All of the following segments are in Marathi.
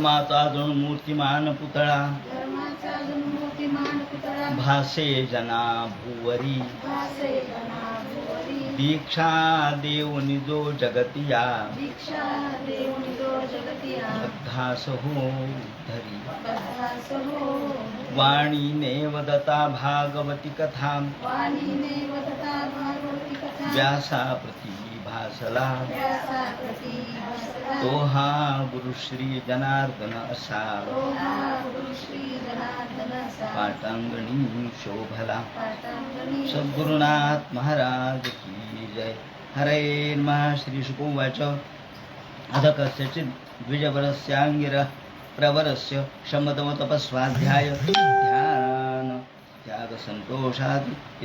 धर्माचा जणू मूर्तिमान पुतळा. धर्माचा अजून मूर्तिमान पुतळा. भासे जना भुवरी. दीक्षा देऊनि जो जगतिया. दीक्षा देऊन जो जगतिया. बद्धास हो धरी हो वाणीने वदता भागवती कथा वाणीने वदता भागवती कथा व्यासा प्रती भासला। तो हा गुरुश्री जनार्दन असा। पाटांगणी शोभला। सद्गुरुनाथ महाराज की जय। हरे श्री सुकुवाच। अथ कस्यचित् द्विजवरस्याङ्गिरः प्रवरस्य शमतमतपस्वाध्याय। ध्यान त्यागसन्तोषात्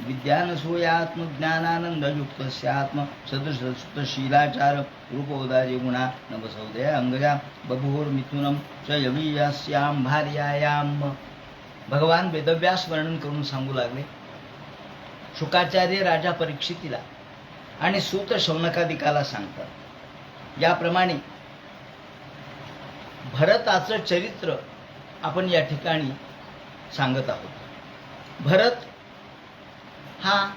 दीक्षा प्रश्रय विद्यानसूयात्मज्ञानानन्दयुक्तस्यात्म सदृशशीलाचार रूपोदारी गुणा नवसौदय अङ्गजा बभूर्मिथुनं च यवीयास्यां भार्यायां भगवान वेदव्यास वर्णन करून सांगू लागले. शुकाचार्य राजा परीक्षितीला आणि सूत शौनकादिकाला सांगतात. याप्रमाणे भरताचं चरित्र आपण या ठिकाणी सांगत आहोत. भरत हा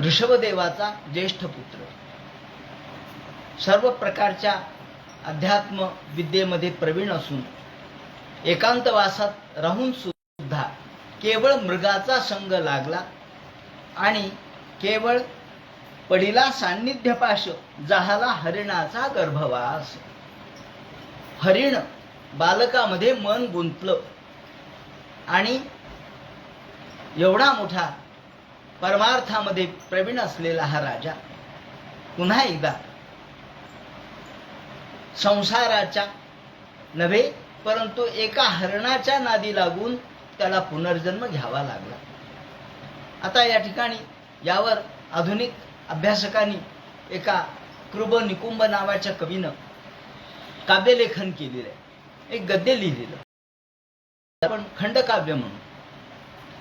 ऋषभदेवाचा ज्येष्ठ पुत्र सर्व प्रकारच्या अध्यात्म विद्येमध्ये प्रवीण असून एकांतवासात राहून सुद्धा केवळ मृगाचा संग लागला आणि केवळ पडिला सान्निध्यपाश जाहला हरिणाचा गर्भवास. हरिण बालकामध्ये मन गुंतलं आणि एवढा मोठा परमार्थामध्ये प्रवीण असलेला हा राजा पुन्हा एकदा संसाराच्या नव्हे परंतु एका हरणाच्या नादी लागून त्याला पुनर्जन्म घ्यावा लागला. आता या ठिकाणी यावर आधुनिक अभ्यासकांनी एका कृब निकुंभ नावाच्या कवीनं काव्यलेखन केलेलं आहे. एक गद्य लिहिलेलं आपण खंडकाव्य म्हणून.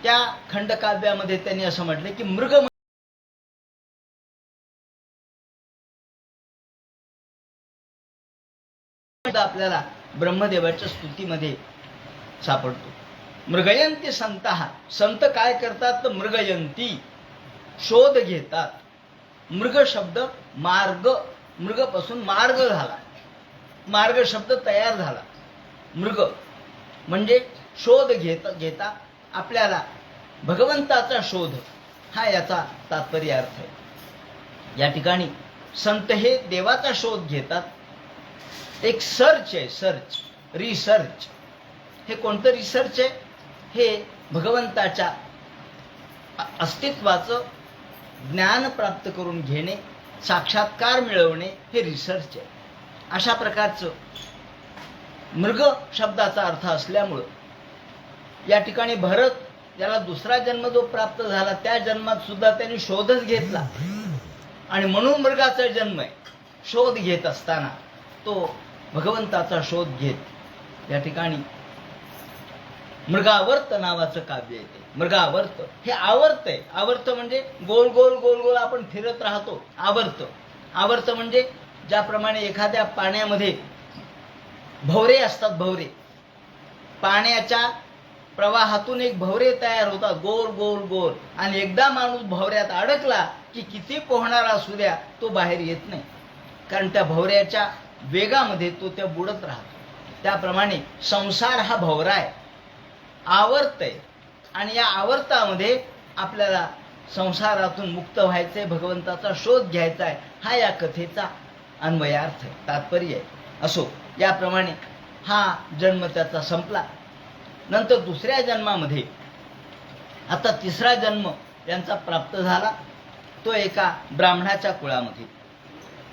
त्या खंडकाव्यामध्ये त्यांनी असं म्हटलं की मृग आपल्याला ब्रह्मदेवाच्या स्तुतीमध्ये सापडतो. मृगयंती संत. संत काय करतात? तर मृगयंती शोध घेतात. मृग शब्द मार्ग मृगपासून मार्ग झाला. मार्ग शब्द तयार झाला. मृग म्हणजे शोध घेत घेता आपल्याला भगवंताचा शोध हा याचा तात्पर्य अर्थ आहे. या ठिकाणी संत हे देवाचा शोध घेतात. एक सर्च आहे सर्च रिसर्च हे कोणतं रिसर्च आहे? हे भगवंताच्या अस्तित्वाचं ज्ञान प्राप्त करून घेणे साक्षात्कार मिळवणे हे रिसर्च आहे. अशा प्रकारचं मृग शब्दाचा अर्थ असल्यामुळं या ठिकाणी भरत याला दुसरा जन्म जो प्राप्त झाला त्या जन्मात सुद्धा त्यांनी शोधच घेतला. आणि म्हणून मृगाचा जन्म आहे. शोध घेत असताना तो भगवंताचा शोध घेत. या ठिकाणी मृगावर्त नावाचं काव्य येते. मृगावर्त हे आवर्त आहे. आवर्त म्हणजे गोल गोल गोल गोल आपण फिरत राहतो. आवर्त. आवर्त म्हणजे ज्याप्रमाणे एखाद्या पाण्यामध्ये भवरे असतात भवरे. पाण्याच्या प्रवाहातून एक भवरे तयार होतात गोल गोल गोल. आणि एकदा माणूस भवऱ्यात अडकला की किती पोहणारा असू द्या तो बाहेर येत नाही. कारण त्या भवऱ्याच्या वेगामध्ये तो त्या बुडत राहतो. त्याप्रमाणे संसार हा भवरा आहे. आवर्त आहे आणि या आवर्तामध्ये आपल्याला संसारातून मुक्त व्हायचंय भगवंताचा शोध घ्यायचा आहे हा या कथेचा अन्वयार्थ आहे तात्पर्य आहे. असो याप्रमाणे हा जन्म त्याचा संपला. नंतर दुसऱ्या जन्मामध्ये आता तिसरा जन्म यांचा प्राप्त झाला तो एका ब्राह्मणाच्या कुळामध्ये.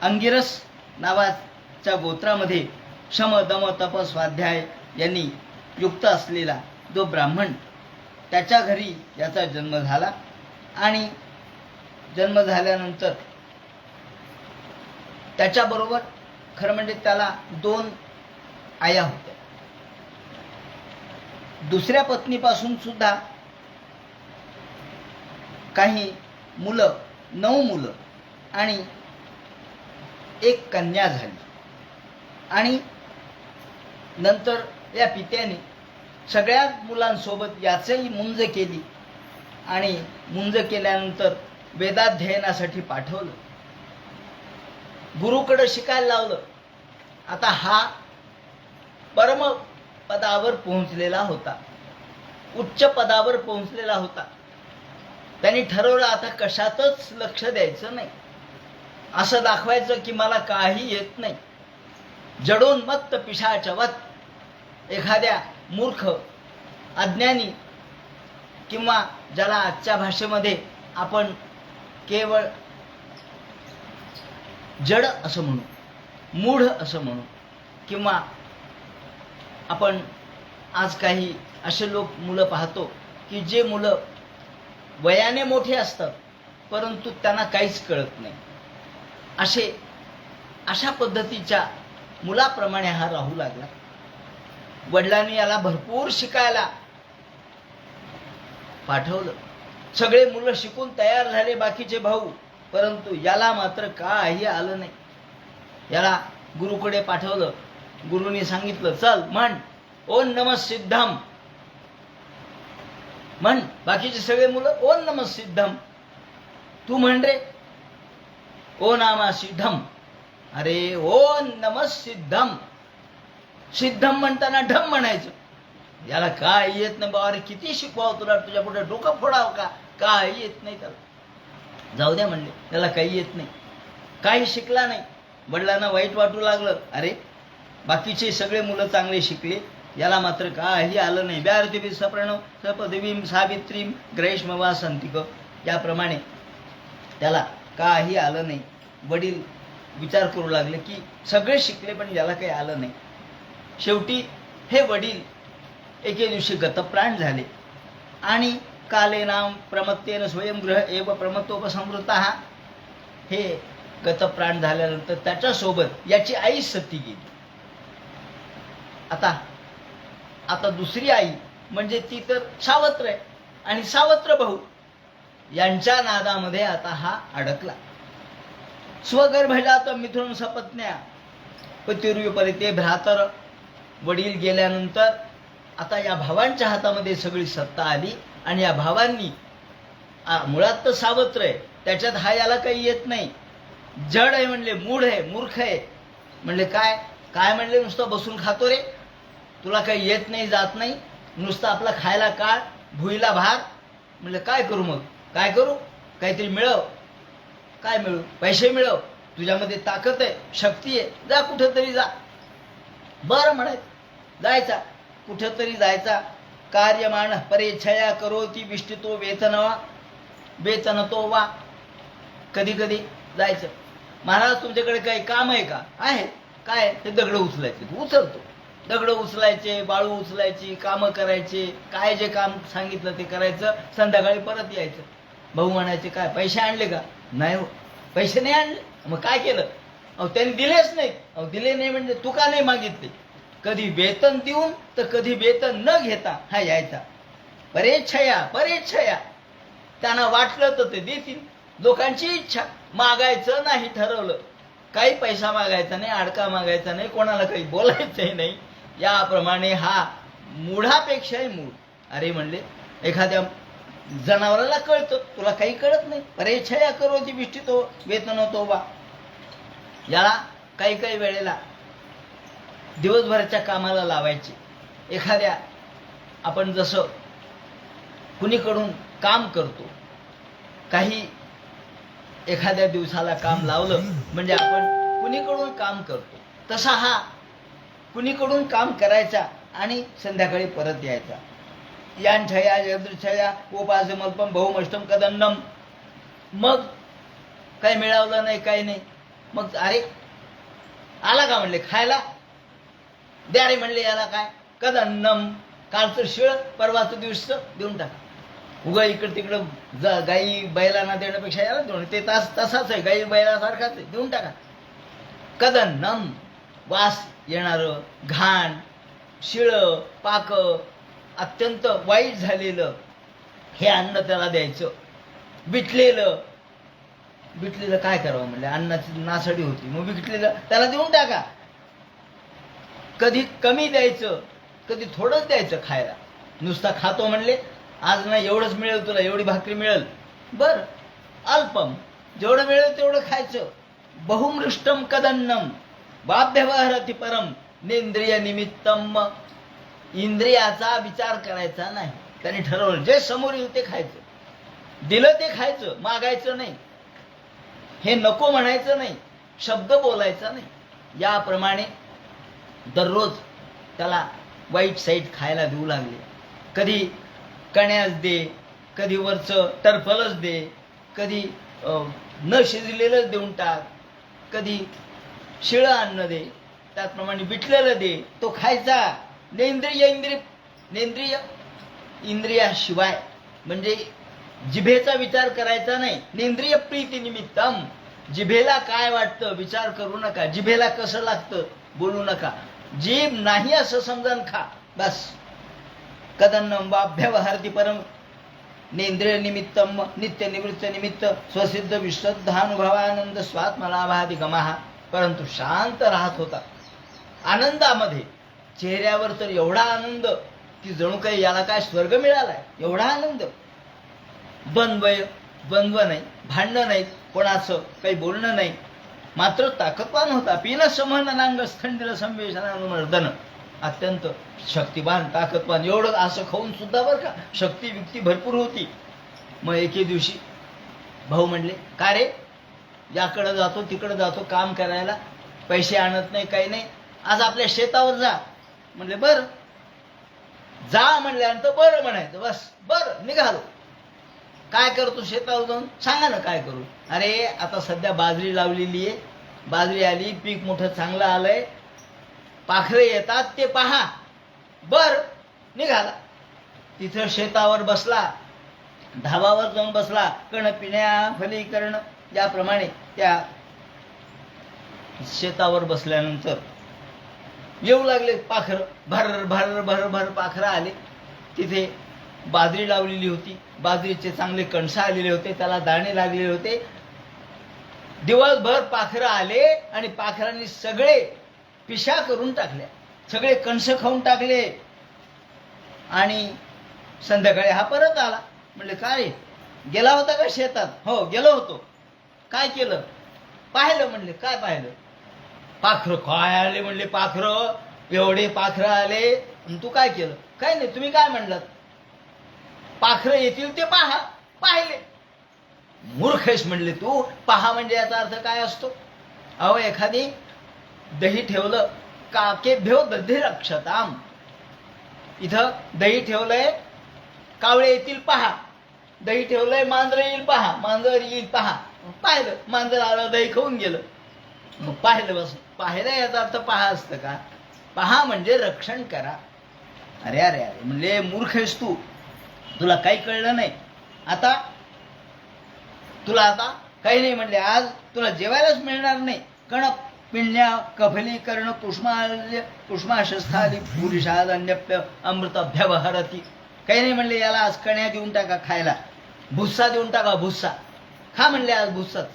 अंगिरस नावाच्या गोत्रामध्ये शम दम तप स्वाध्याय यांनी युक्त असलेला जो ब्राह्मण त्याच्या घरी याचा जन्म झाला आणि जन्म झाल्यानंतर त्याच्याबरोबर खरं म्हणजे त्याला दोन आया होत्या. दुसऱ्या पत्नीपासून सुद्धा काही मुलं नऊ मुलं आणि एक कन्या झाली. आणि नंतर या पित्याने सगळ्या मुलांसोबत याचंही मुंज केली आणि मुंज केल्यानंतर वेदाध्ययनासाठी पाठवलं. गुरुकडं शिकायला लावलं. आता हा परम पदावर पोहोचलेला होता. उच्च पदावर पोहोचलेला होता. त्यांनी ठरवलं आता कशातच लक्ष द्यायचं नाही. असं दाखवायचं की मला काही येत नाही. जडून मत्त पिशाचवत एखाद्या मूर्ख अज्ञानी किंवा ज्याला आजच्या भाषेमध्ये आपण केवळ जड असं म्हणू मूढ असं म्हणू किंवा आपण आज काही असे लोक मुलं पाहतो की जे मुलं वयाने मोठे असतात परंतु त्यांना काहीच कळत नाही. असे अशा पद्धतीच्या मुलाप्रमाणे हा राहू लागला. वडिलांनी याला भरपूर शिकायला पाठवलं. सगळे मुलं शिकून तयार झाले बाकीचे भाऊ परंतु याला मात्र काही आलं नाही. याला गुरुकडे पाठवलं. गुरुनी सांगितलं चल म्हण. ओम नम सिद्धम. म्हण. बाकीचे सगळे मुलं ओम नम सिद्धम. तू म्हण रे. ओ नामा सिद्धम. अरे ओ नम सिद्धम. सिद्धम म्हणताना ढम म्हणायचं. याला काय येत नाही बाबा अरे किती शिकवावं तुला तुझ्या पुढे डोकं फोडावं का? काय येत नाही त्याला. जाऊ द्या म्हणले त्याला काही येत नाही. काही शिकला नाही. वडिलांना वाईट वाटू लागलं. अरे बाकीचे सगळे मुलं चांगले शिकले. याला मात्र काही आलं नाही. व्यारदेवी सप्रणव सपदेवीम सावित्रीम ग्रैष्म वासंतिक याप्रमाणे त्याला काही आलं नाही. वडील विचार करू लागले की सगळे शिकले पण याला काही आलं नाही. शेवटी हे वडील एके दिवशी गतप्राण झाले. आणि काले नाम प्रमत्तेन स्वयंग्रह एव प्रमत्तोपसमृत हे गतप्राण झाल्यानंतर त्याच्यासोबत याची आई सती गेली. आता आता दुसरी आई म्हणजे ती तर सावत्र आहे. आणि सावत्र भाऊ यांच्या नादामध्ये आता हा अडकला. स्वगर्भजात मिथुन सपत्न्या पतिरुपरीते भ्रातर. वडील गेल्यानंतर आता या भावांच्या हातामध्ये सगळी सत्ता आली आणि या भावांनी मुळात तर सावत्र आहे त्याच्यात हा याला काही येत नाही. जड आहे म्हणले मूढ आहे मूर्ख आहे. म्हणले काय? काय म्हणले नुसतं बसून खातो रे? तुला काही येत नाही जात नाही. नुसतं आपला खायला काळ भुईला भार. म्हणलं काय करू मग? काय करू? काहीतरी मिळव. काय मिळू? पैसे मिळव. तुझ्यामध्ये ताकद आहे शक्ती आहे. जा कुठं तरी जा. बरं म्हणायचं. जायचा. कुठंतरी जायचा. कार्यमान परेच्छया करोती विष्टितो वेतनवा. वेतन तो वा. कधी कधी जायचं. महाराज तुमच्याकडे काही काम आहे का? आहे. काय ते दगड उचलायचे. उचलतो. दगड उचलायचे बाळू उचलायची कामं करायचे काय जे काम सांगितलं ते करायचं संध्याकाळी परत यायचं. भाऊ म्हणायचे काय पैसे आणले का? नाही हो. पैसे नाही आणले? मग काय केलं? अहो त्यांनी दिलेच नाही अहो दिले नाही म्हणजे तू का नाही मागितले? कधी वेतन देऊन तर कधी वेतन न घेता हा यायचा. परेच्छया परेच्छया. त्यांना वाटलं तर ते देतील. लोकांची इच्छा. मागायचं नाही ठरवलं. काही पैसा मागायचा नाही अडका मागायचा नाही कोणाला काही बोलायचंही नाही. याप्रमाणे हा मूढापेक्षाही मूळ अरे म्हणले एखाद्या जनावराला कळतं तुला काही कळत नाही. परेच्छया करो ती बिष्टी तो वेतन तो बा. याला काही काही वेळेला दिवसभराच्या कामाला लावायचे. एखाद्या आपण जसं कुणीकडून काम करतो काही एखाद्या दिवसाला काम लावलं म्हणजे आपण कुणीकडून काम करतो तसा हा कुणीकडून काम करायचा आणि संध्याकाळी परत यायचा. यांछया यदृच्छया उपासमल्पम बहुमष्टम कदन्नम मग काही मिळवलं नाही काही नाही. मग अरे आला का म्हणले खायला? द्या रे म्हणले याला काय? कदन्नम कालचं शिळ परवाचं दिवस देऊन टाका. उगा इकडं तिकडं जा गाई बैलांना देण्यापेक्षा याला देऊन ते तास तसाच आहे गाई बैलासारखाच आहे. देऊन टाका. कदन्नम वास येणारं घाण शिळं पाक अत्यंत वाईट झालेलं हे अन्न त्याला द्यायचं. बिटलेलं बिटलेलं काय करावं म्हणजे अन्नाची नासडी होती. मग बिटलेलं त्याला देऊन टाका. कधी कमी द्यायचं कधी थोडंच द्यायचं खायला. नुसता खातो म्हणले आज नाही एवढंच मिळेल तुला एवढी भाकरी मिळेल. बर अल्पम. जेवढं मिळेल तेवढं खायचं. बहुमृष्टम कदन्नम. बाभ्यवहरती परम नेंद्रिय निमित्तम इंद्रियाचा विचार करायचा नाही. त्यांनी ठरवलं जे समोर येईल ते खायचं. दिलं ते खायचं मागायचं नाही. हे नको म्हणायचं नाही शब्द बोलायचा नाही. याप्रमाणे दररोज त्याला वाईट साईट खायला देऊ लागले. कधी कण्यास दे कधी वरचं टरफलच दे कधी न शिजलेलंच देऊन टाक कधी शिळं अन्न दे. त्याचप्रमाणे विटलेलं दे. तो खायचा. नेंद्रिय इंद्रिय नेंद्रिय इंद्रियाशिवाय. म्हणजे जिभेचा विचार करायचा नाही. नेंद्रिय प्रीती निमित्तम. जिभेला काय वाटतं विचार करू नका. जिभेला कसं लागतं बोलू नका. जीभ नाही असं समजून खा. बस. कदन्नम वाभ्यवहारती परम. नेंद्रिय निमित्तम नित्य निवृत्त निमित्त स्वसिद्ध विश्वद्धानुभवानंद स्वात्मलाभादी गमाहा परंतु शांत राहत होता. आनंदामध्ये चेहऱ्यावर तर एवढा आनंद की जणू काही याला काय स्वर्ग मिळालाय एवढा आनंद. बनवय बनव नाही भांडणं नाहीत कोणाचं काही बोलणं नाही. मात्र ताकदवान होता. पिन समहननांग स्थंडिल संवेशनानुमर्दन अत्यंत शक्तिवान ताकदवान. एवढं असं खाऊन सुद्धा बरं का शक्ती विक्ती भरपूर होती. मग एके दिवशी भाऊ म्हणले का रे याकडं जातो तिकडं जातो काम करायला. पैसे आणत नाही काही नाही. आज आपल्या शेतावर जा. म्हणले बरं. जा म्हणल्यानंतर बरं म्हणायचं. बस बरं निघालो. काय करतो शेतावर जाऊन? सांगा ना काय करू? अरे आता सध्या बाजरी लावलेली आहे. बाजरी आली पीक मोठं चांगलं आलंय. पाखरे येतात ते पहा. बर निघाला. तिथं शेतावर बसला. धाबावर जाऊन बसला. कण पिण्या फलीकरण ज्याप्रमाणे त्या शेतावर बसल्यानंतर येऊ लागले पाखर. भर भर भर भर पाखरं आले. तिथे बाजरी लावलेली होती. बाजरीचे चांगले कणसा आलेले होते. त्याला दाणे लागलेले होते. दिवसभर पाखरं आले आणि पाखरांनी सगळे पिशा करून टाकल्या. सगळे कणस खाऊन टाकले. आणि संध्याकाळी हा परत आला. म्हणले काय? गेला होता का शेतात? हो गेलो होतो. काय केलं? पाहिलं म्हणले काय पाहिलं? पाखरं काय आले म्हणले पाखरं? एवढे पाखरं आले. तू काय केलं? काय नाही तुम्ही काय म्हणलात? पाखरं येतील ते पहा पाहिले. मूर्खेश म्हणले तू पहा म्हणजे याचा अर्थ काय असतो? अहो एखादी दही ठेवलं काके भेव दधी रक्षताम. इथं दही ठेवलंय कावळे येतील पहा. दही ठेवलंय मांजर येईल पहा. मांजर येईल पहा. पाहिलं मांजर आलं दही खाऊन गेलं. मग पाहिलं बस पाहिलं याचा अर्थ पहा असतं का? पहा म्हणजे रक्षण करा. अरे अरे अरे म्हणजे मूर्ख आहेस तू. तुला काही कळलं नाही. आता तुला आता काही नाही म्हणले. आज तुला जेवायलाच मिळणार नाही. कण पिण्या कफलीकरण कुष्माल्य कुष्माशस्थाली पुरुषाद अन्यप्य अमृतभ्यवहरती काही नाही म्हणले याला आज कण्या देऊन टाका खायला. भुस्सा देऊन टाका भुस्सा. हा म्हणले आज भुस्साच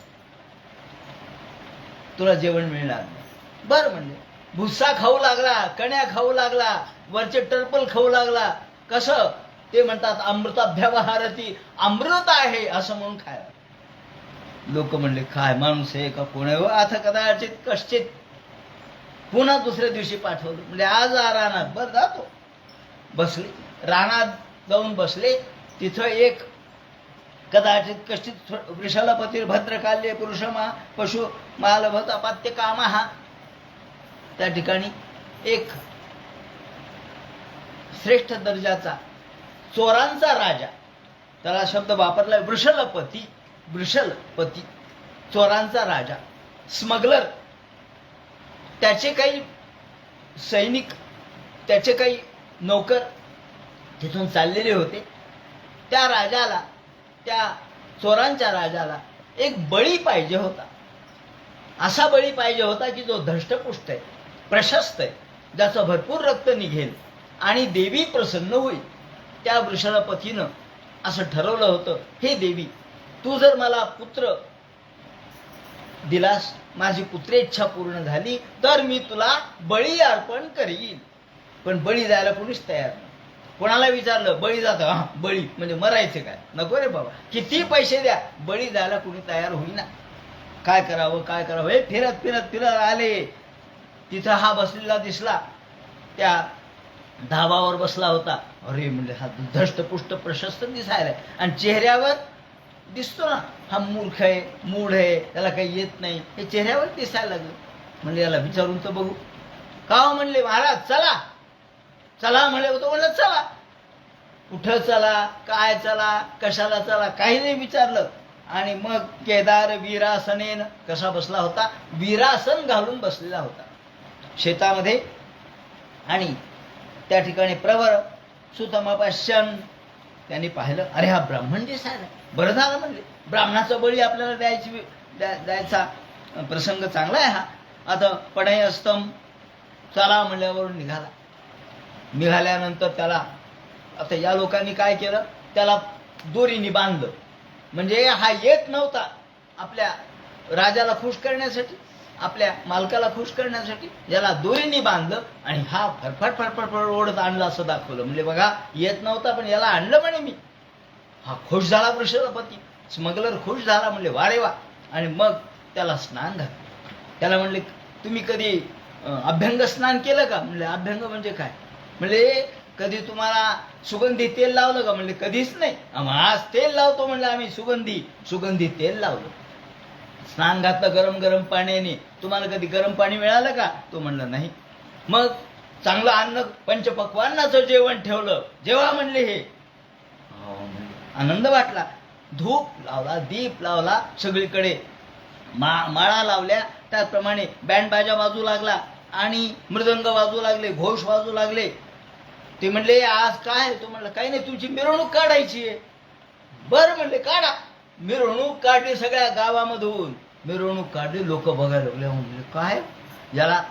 तुला जेवण मिळणार. नाही बरं म्हणले. भुस्सा खाऊ लागला कण्या खाऊ लागला वरचे टर्पल खाऊ लागला. कसं? ते म्हणतात अमृताभ्यवहारती अमृत आहे असं म्हणून खायला. लोक म्हणले काय माणूस आहे का? कोण आहे हो? आता कदाचित कश्चित. पुन्हा दुसऱ्या दिवशी पाठवलं. म्हणजे आज रानात. बरं जातो. बसले. रानात जाऊन बसले. तिथं एक कदाचित कश्चित वृषलपती भद्रकाल्य पुरुषमा पशु मालभत अपात्य कामा हा त्या ठिकाणी एक श्रेष्ठ दर्जाचा चोरांचा राजा त्याला शब्द वापरला वृषलपती वृषलपती चोरांचा राजा स्मगलर. त्याचे काही सैनिक त्याचे काही नौकर तिथून चाललेले होते. त्या राजाला त्या चोरांच्या राजाला एक बळी पाहिजे होता. असा बळी पाहिजे होता की जो धष्टपुष्ट आहे प्रशस्त आहे ज्याचं भरपूर रक्त निघेल आणि देवी प्रसन्न होईल. त्या वृषणपतीनं असं ठरवलं होतं हे देवी तू जर मला पुत्र दिलास माझी पुत्रेच्छा पूर्ण झाली तर मी तुला बळी अर्पण करीन. पण बळी जायला कोणीच तयार नाही. कोणाला विचारलं बळी जातं हा बळी म्हणजे मरायचं काय? नको रे बाबा. किती पैसे द्या. बळी जायला कुणी तयार होईना. काय करावं काय करावं? हे फिरत फिरत फिरत आले. तिथं हा बसलेला दिसला. त्या धाबावर बसला होता. अरे म्हणजे हा धष्टपुष्ट प्रशस्त दिसायला. आणि चेहऱ्यावर दिसतो ना हा मूर्ख आहे मूढ आहे त्याला काही येत नाही. हे चेहऱ्यावर दिसायला लागलं. म्हणजे याला विचारून तर बघू. का हो म्हणले महाराज चला. चला म्हणले होतो म्हणलं चला. कुठं चला काय चला कशाला चला काही नाही विचारलं. आणि मग केदार वीरासनेन कसा बसला होता? वीरासन घालून बसलेला होता. शेतामध्ये. आणि त्या ठिकाणी प्रवर सुतमपश्यन त्यांनी पाहिलं अरे हा ब्राह्मण दिसायला बरं झालं म्हणले. ब्राह्मणाचा बळी आपल्याला द्यायची द्यायचा प्रसंग चांगला आहे हा. आता पडय अस्तम चला म्हणल्यावरून निघाला. निघाल्यानंतर त्याला आता या लोकांनी काय केलं? त्याला दोरीने बांधलं. म्हणजे हा येत नव्हता आपल्या राजाला खुश करण्यासाठी आपल्या मालकाला खुश करण्यासाठी याला दोरीने बांधलं आणि हा फरफट फरफट फर ओढत आणला असं दाखवलं. म्हणजे बघा येत नव्हता पण याला आणलं म्हणे मी. हा खुश झाला वृषभपती. स्मगलर खुश झाला म्हणले वारे वा. आणि मग त्याला स्नान घातलं. त्याला म्हणले तुम्ही कधी अभ्यंग स्नान केलं का? म्हणले अभ्यंग म्हणजे काय? म्हणले कधी तुम्हाला सुगंधी तेल लावलं का? म्हणले कधीच नाही. आज तेल लावतो म्हणलं आम्ही सुगंधी सुगंधी तेल लावलं. स्नान घातलं गरम गरम पाण्याने तुम्हाला कधी गरम पाणी मिळालं का? तो म्हणलं नाही. मग चांगलं अन्न पंचपक्वांनाचं जेवण ठेवलं. जेव्हा म्हणले हे आनंद वाटला. धूप लावला दीप लावला सगळीकडे. मा माळा लावल्या. त्याचप्रमाणे बँड बाजा वाजू लागला आणि मृदंग वाजू लागले घोष वाजू लागले. ते म्हणले आज काय? तो म्हणलं काही नाही तुमची मिरवणूक काढायची आहे. बरं म्हणले काढा. मिरवणूक काढली सगळ्या गावामधून. मिरवणूक काढली लोक बघायला लागले म्हणले काय? याला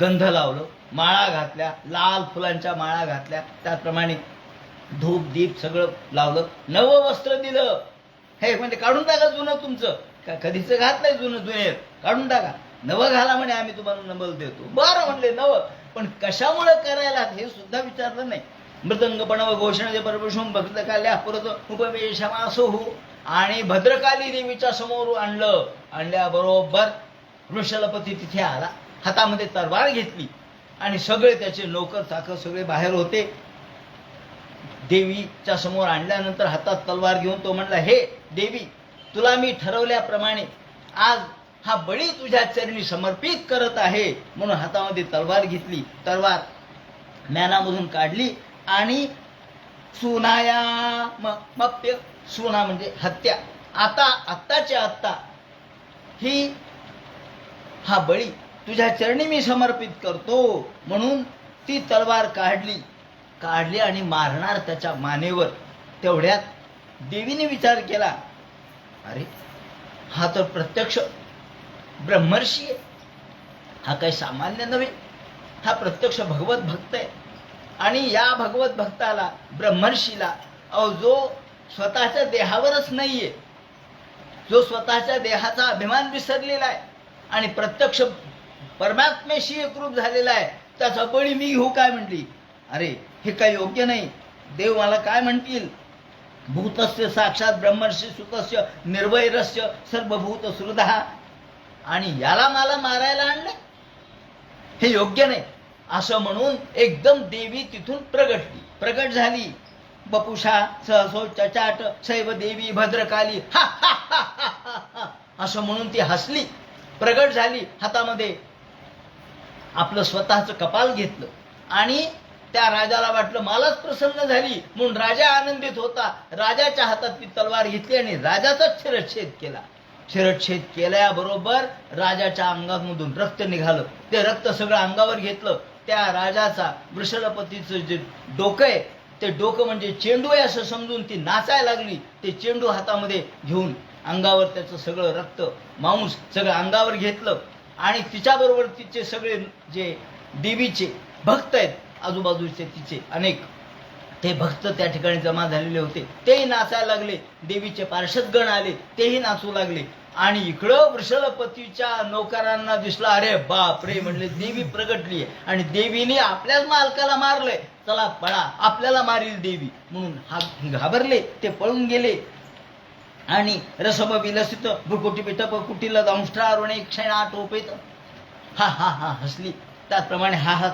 गंध लावलं माळा घातल्या लाल फुलांच्या माळा घातल्या त्याचप्रमाणे धूप दीप सगळं लावलं नवं वस्त्र दिलं. हे म्हणजे काढून टाका जुनं तुमचं. का कधीच नाही जुनं जुने काढून टाका. नवं घाला म्हणे आम्ही तुम्हाला नवल देतो. बरं म्हणले नवं. पण कशामुळे करायला हे सुद्धा विचारलं नाही. मृदंग व घोषणाचे परमेश्वर भक्त काल्या उपवेशमासो हो आणि भद्रकाली देवीच्या समोर आणलं आणल्याबरोबर वृषलपती तिथे आला. हातामध्ये तलवार घेतली. आणि सगळे त्याचे नोकर चाकर सगळे बाहेर होते. देवीच्या समोर आणल्यानंतर हातात तलवार घेऊन तो म्हणला हे देवी तुला मी ठरवल्याप्रमाणे आज हा बळी तुझ्या चरणी समर्पित करत आहे म्हणून हातामध्ये तलवार घेतली. तलवार ज्ञानामधून काढली आणि सुनाया मप्य सुना म्हणजे हत्या. आता आत्ताच्या आत्ता ही हा बळी तुझ्या चरणी मी समर्पित करतो म्हणून ती तलवार काढली. काढली आणि मारणार त्याच्या मानेवर. तेवढ्यात देवीने विचार केला अरे हा तर प्रत्यक्ष ब्रह्मर्षी आहे. हा काही सामान्य नव्हे. हा प्रत्यक्ष भगवत भक्त आहे. आणि या भगवत भक्ताला ब्रह्मर्षीला अहो जो स्वतःच्या देहावरच नाहीये जो स्वतःच्या देहाचा अभिमान विसरलेला आहे आणि प्रत्यक्ष परमात्म्याशी एकरूप झालेला आहे त्याचा बळी मी घेऊ काय म्हटली? अरे हे काही योग्य नाही. देव मला काय म्हणतील? भूतस्य साक्षात ब्रह्मर्षी सुतस्य निर्वैरस्य सर्वभूत सुहृदः आणि याला मला मारायला आणलं हे योग्य नाही. असं म्हणून एकदम देवी तिथून प्रगटली. प्रगट झाली. बपुषा सहसो चचाट सैव देवी भद्रकाली हा हा हा हा हा हा. असं म्हणून ती हसली. प्रगट झाली हातामध्ये. आपलं स्वतःचं कपाल घेतलं. आणि त्या राजाला वाटलं मलाच प्रसन्न झाली. म्हणून राजा आनंदित होता. राजाच्या हातात ती तलवार घेतली आणि राजाचाच शिरच्छेद केला. शिरच्छेद केल्याबरोबर राजाच्या अंगामधून रक्त निघालं. ते रक्त सगळं अंगावर घेतलं. त्या राजाचा वृषलपतीचं जे डोकं आहे ते डोकं म्हणजे चेंडू आहे असं समजून ती नाचायला लागली. ते चेंडू हातामध्ये घेऊन अंगावर त्याचं सगळं रक्त मांस सगळं अंगावर घेतलं. आणि तिच्याबरोबर तिचे सगळे जे देवीचे भक्त आहेत आजूबाजूचे तिचे अनेक ते भक्त त्या ठिकाणी जमा झालेले होते. तेही नाचायला लागले. देवीचे पार्षदगण आले. तेही नाचू लागले. आणि इकडं वृषलपतीच्या नौकरांना दिसलं अरे बापरे म्हणले देवी प्रगटली आणि देवीने आपल्याच मालकाला मारलंय. चला पळा आपल्याला मारील देवी. म्हणून हा घाबरले. ते पळून गेले. आणि रसभ विलसित भुकुटी पिठप कुटीला दंष्ट्रारुणे क्षणा टोपेत हा हा हा हसली. त्याचप्रमाणे हा हा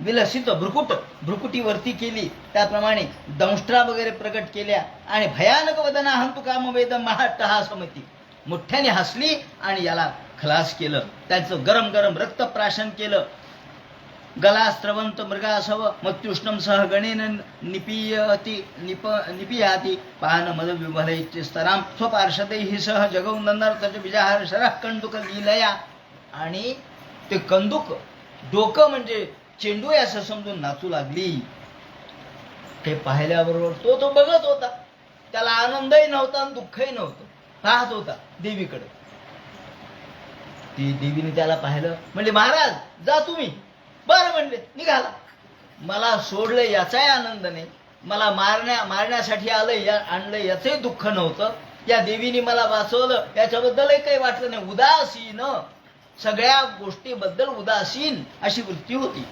विलसित भ्रुकुट भ्रुकुटीवरती केली. त्याप्रमाणे दंष्ट्रा वगैरे प्रकट केल्या आणि भयानक वदना हंतु काम वेद महाट्टहा समती मोठ्याने हसली आणि याला खलास केलं. त्याचं गरम गरम रक्त प्राशन केलं. गला स्रवंत मृगासव मत्युष्णम सह गणेन निपीयती निप निपीयाती पाहन मद विभलैत्य स्तराम हि सह जगौ नंदार्थ विजाहार शरः कंदुक लिलया. आणि ते कंदुक डोकं म्हणजे चेंडू आहे असं समजून नाचू लागली. ते पाहिल्याबरोबर तो तो बघत होता. त्याला आनंदही नव्हता आणि दुःखही नव्हतं. पाहत होता देवीकडे. ती देवीने त्याला पाहिलं. म्हणले महाराज जा तुम्ही. बरं म्हणले निघाला. मला सोडलं याचाही आनंद नाही. मला मारण्या मारण्यासाठी आलं या आणलं याचंही दुःख नव्हतं. या देवीने मला वाचवलं. याच्याबद्दलही काही वाटलं नाही. उदासीन. सगळ्या गोष्टीबद्दल उदासीन अशी वृत्ती होती.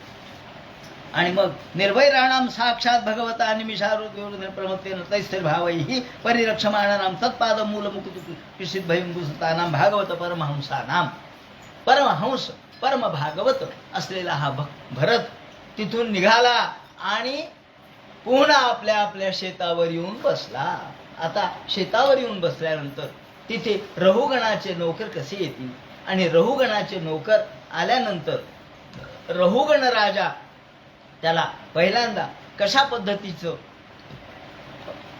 आणि मग निर्भय राहणाम साक्षात भगवता निमिषारोग्य प्रमत्तेन तैस्थिर भावैः परिरक्षमाणानाम तत्पाद मूल मुकुत पिसित भयंकुसतानाम भागवत परमहंसानाम परमहंस परम भागवत असलेला हा भ- भरत तिथून निघाला आणि पुन्हा आपल्या आपल्या शेतावर येऊन बसला. आता शेतावर येऊन बसल्यानंतर तिथे रहुगणाचे नोकर कसे येतील? आणि रहुगणाचे नोकर आल्यानंतर रहुगण राजा त्याला पहिल्यांदा कशा पद्धतीचं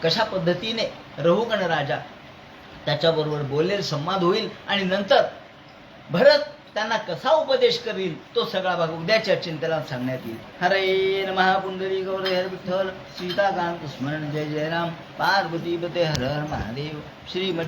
कशा पद्धतीने रहुगण राजा त्याच्याबरोबर बोलेल संवाद होईल आणि नंतर भरत त्यांना कसा उपदेश करील तो सगळा भाग उद्याच्या चिंतेला सांगण्यात येईल. हरे महापुंडरी गौर हर विठ्ठल सीताकांत स्मरण जय जय राम पार्वती पते हर हर महादेव श्रीमद